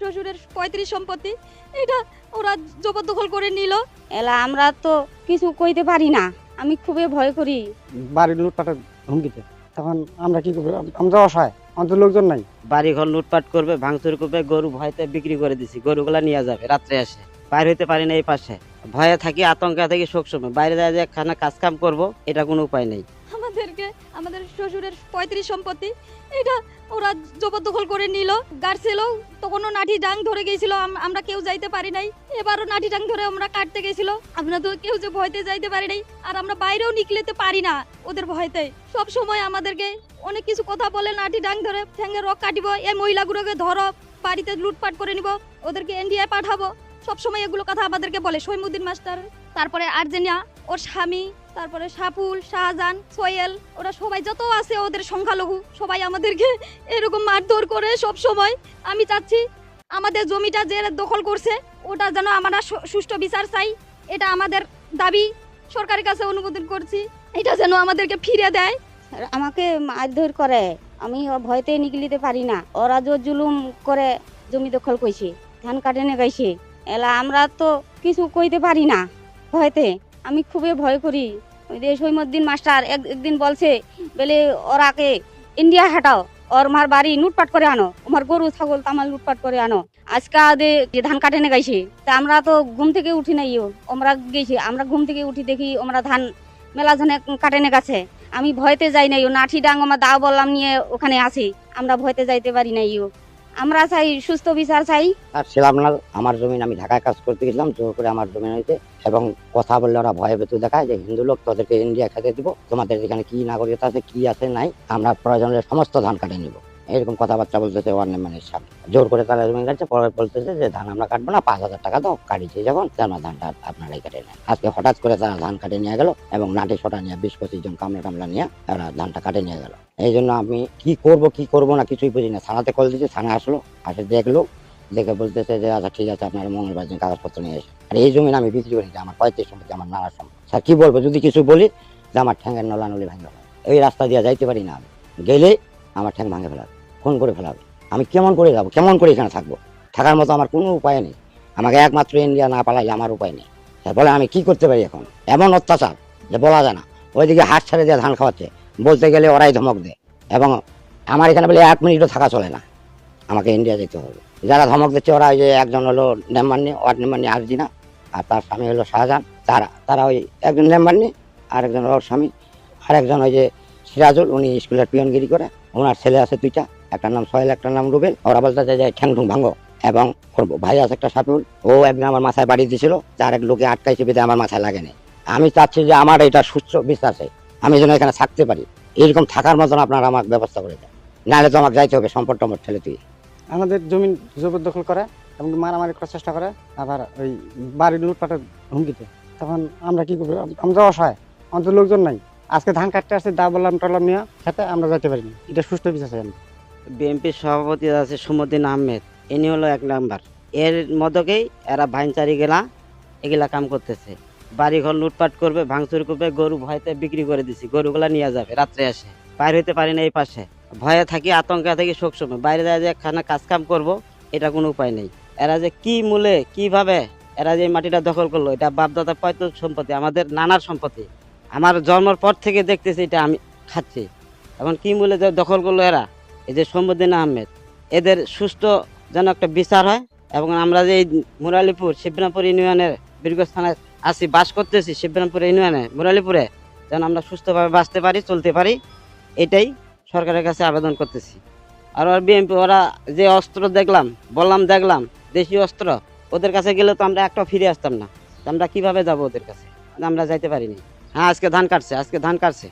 শ্বশুরের পঁয়ত্রিশ সম্পত্তি এটা ওরা জবরদখল করে নিল। এলা আমরা তো কিছু কইতে পারি না। আমি খুবই ভয় করি। বাড়ির লুটপাটের হুমকিতে। তখন আমরা কি করব? আমরা অসহায় আমাদের লোকজন নাই। বাড়ি ঘর লুটপাট করবে ভাঙচুর করবে গরু ভয়তে বিক্রি করে দিছি গরুগুলা নিয়ে যাবে রাত্রে আসে। বাইরে হইতে পারি না এই পাশে। ভয়ে থাকি আতঙ্কে থাকি সবসময়। বাইরে যায় যে খানা কাজ কাম করব এটা কোনো উপায় নেই। আমাদেরকে আমাদের শ্বশুরের পঁয়ত্রিশ সম্পত্তি, এটা ওরা জবরদখল করে নিল। গাড়ছিলো, তখনও নাঠি ডাং ধরে গেছিল আমরা কেউ যাইতে পারি নাই। এবারও নাঠি ডাং ধরে আমরা কাটতে গেছিল। আমরা তো কেউ যে ভয়তে যাইতে পারি নাই, আর আমরা বাইরেও নিকলেতে পারি না ওদের ভয়তে। সব সময় আমাদেরকে অনেক কিছু কথা বলে, নাঠি ডাং ধরে ঠ্যাঙ্গে রক কাটিব এই মহিলাগুলোকে ধরো, বাড়িতে লুটপাট করে নিব, ওদেরকে ইন্ডিয়ায় পাঠাবো। সব সময় এগুলো কথা আমাদেরকে বলে। সৈমুদ্দিন মাস্টার, তারপরে আর্জেনিয়া, ওর স্বামী তারপরে সাপুল শাহজাহান সোয়েল ওরা সবাই যত আছে ওদের সংখ্যালঘু, সবাই আমাদেরকে এরকম মারধর করে সব সময়। আমি চাচ্ছি আমাদের জমিটা যে দখল করছে, ওটা যেন আমরা সুষ্ঠু বিচার চাই। এটা আমাদের দাবি। সরকারের কাছে অনুমোদন করছি। এটা যেন আমাদেরকে ফিরে দেয়। আমাকে মারধর করে। আমি ভয়তে নিকলিতে পারি না। ওরা যে জুলুম করে জমি দখল করছে ধান কাটে নে গাইছে এলা আমরা তো কিছু কইতে পারি না ভয়তে। আমি খুবই ভয় করি। ওই সৈমদ্দিন মাস্টার এক একদিন বলছে, বলে ওরাকে ইন্ডিয়া হাঁটাও, ওর মার বাড়ি লুটপাট করে আনো, আমার গরু, ছাগল, তামাল লুটপাট করে আনো। আজকে আদে যে ধান কাটে নে গাইছে তা আমরা তো ঘুম থেকে উঠি নাইও আমরা গেছি, আমরা ঘুম থেকে উঠি দেখি আমরা ধান, মেলা ধানে কাটে নে গেছে। আমি ভয়তে যাই নাই ও, নাঠি ডাং আমার দাও বললাম নিয়ে ওখানে আছি, আমরা ভয়তে যাইতে পারি নাই ও। আমরা চাই, সুস্থ বিচার চাই। আর ছিলাম না আমার জমিন আমি ঢাকায় কাজ করতে গেছিলাম, জোর করে আমার জমিন হইতে এবং কথা বললে ওরা ভয়ে ভেতু দেখায় যে, হিন্দু লোক তোদেরকে ইন্ডিয়া খেতে দিব, তোমাদের এখানে কি নাগরিকতা আছে, কি আছে নাই, আমরা প্রয়োজনের সমস্ত ধান কাটে নিব। এরকম কথাবার্তা বলতেছে ম্যানের সামনে জোর করে তারা জমি কাটছে পরে বলতেছে যে ধান আমরা কাটবো না, পাঁচ হাজার টাকা তো কাটিছে যখন আমরা ধানটা আপনারাই কেটে নেন? আজকে হঠাৎ করে তারা ধান কাটে নিয়ে গেল এবং নাটি সোটা নিয়ে বিশ পঁচিশ জন কামলা টামলা নিয়ে তারা ধানটা কাটে নিয়ে গেল। এই জন্য আমি কি করব কি করব না কিছুই বুঝি না। থানাতে কল দিচ্ছে থানা আসলো, আসে দেখল, দেখে বলতেছে যে আচ্ছা ঠিক আছে, আপনার মঙ্গলবার দিন কাগজপত্র নিয়ে এসে আর এই জমি আমি বিক্রি করি আমার পঁয়ত্রিশ সম্পত্তি, আমার নানার সম্পত্তি। স্যার, কি বলব, যদি কিছু বলি, যে আমার ঠ্যাঙ্গের নলা নলি ভাঙে এই রাস্তা দিয়ে যাইতে পারি না আমি। গেলে আমার ঠ্যাং ভাঙে ফেলাবে ফোন করে ফেলাবে। আমি কেমন করে যাব, কেমন করে এখানে থাকব? থাকার মতো আমার কোনো উপায় নেই। আমাকে একমাত্র ইন্ডিয়া না পালাইলে আমার উপায় নেই। বলে আমি কি করতে পারি এখন? এমন অত্যাচার যে বলা যায় না। ওইদিকে হাট ছেড়ে দিয়ে ধান খাওয়াচ্ছে। বলতে গেলে ওরাই ধমক দেয়। এবং আমার এখানে বলে এক মিনিটও থাকা চলে না। আমাকে ইন্ডিয়া যেতে হবে। যারা ধমক দিচ্ছে ওরা ওই যে একজন হলো নেম্বারনি ওয়ার্ড নেম্বারনি আরজিনা আর তার স্বামী হলো শাহজাহান। তারা তারা ওই একজন নেম্বারনি আরেকজন ওর স্বামী, আরেকজন ওই যে সিরাজুল, উনি স্কুলের পিয়নগিরি করে। ওনার ছেলে আছে দুইটা একটার নাম সোহেল, একটার নাম রুবেল। ওরা বলতে যে ঠ্যাং ঠুং ভাঙো এবং ওর ভাই আছে একটা সাপুল ও একদিন আমার মাথায় বাড়ি দিয়েছিল তার এক লোকে আটকাইছে বেঁধে আমার মাথায় লাগেনি আমি চাচ্ছি যে আমার এটা সুস্থ বিশ্বাসে আমি যেন এখানে থাকতে পারি। এরকম থাকার মতন আপনারা আমার ব্যবস্থা করে দেন। নাহলে তো আমাকে যাইতে হবে, সম্পদ টম্পদ ঠেলে তুই আমাদের জমিন জবরদখল করে এবং মারামারি করার চেষ্টা করে আবার ওই বাড়ির লুটপাটের হুমকিতে। তখন আমরা কি করব? আমরা অসহায়, আমাদের লোকজন নাই। আজকে ধান কাটতে আসছে দা বললাম টলাম নিয়ে খেতে আমরা যাইতে পারিনি। এটা সুস্থ চাই আমরা বিএনপির সভাপতি আছে সুমদ্দিন আহমেদ। ইনি হলো এক নাম্বার। এর মদকেই এরা ভাইনচারি গেলা, এগুলা কাম করতেছে। বাড়ি ঘর লুটপাট করবে, ভাঙচুর করবে, গরু ভয়তে বিক্রি করে দিছি, গরুগুলা নিয়ে যাবে, রাত্রে আসে। বাইরে হইতে পারি না এই পাশে। ভয়ে থাকি, আতঙ্কে থাকি সবসময়। বাইরে যায় যে খানা কাজ কাম করব, এটা কোনো উপায় নেই। এরা যে কি মূলে, কীভাবে, এরা যে মাটিটা দখল করল, এটা বাপদাদা পৈতৃক সম্পত্তি, আমাদের নানার সম্পত্তি। আমার জন্মের পর থেকে দেখতেছি এটা আমি খাচ্ছি। এখন কি মূলে যে দখল করল এরা? এই যে সম্বুদ্দিন আহমেদ, এদের সুস্থ যেন একটা বিচার হয় এবং আমরা যে মুরালিপুর, শিবরামপুর ইউনিয়নের বীরগস্থানে আছি, বাস করতেছি শিবরামপুর ইউনিয়নে, মুরালিপুরে, যেন আমরা সুস্থভাবে বাঁচতে পারি, চলতে পারি, এটাই সরকারের কাছে আবেদন করতেছি। আর আর বিএনপি, ওরা যে অস্ত্র দেখলাম, বললাম দেখলাম, দেশীয় অস্ত্র, ওদের কাছে গেলে তো আমরা একটা ফিরে আসতাম না। আমরা কীভাবে যাব ওদের কাছে? আমরা যাইতে পারিনি। হ্যাঁ আজকে ধান কাটছে, আজকে ধান কাটছে।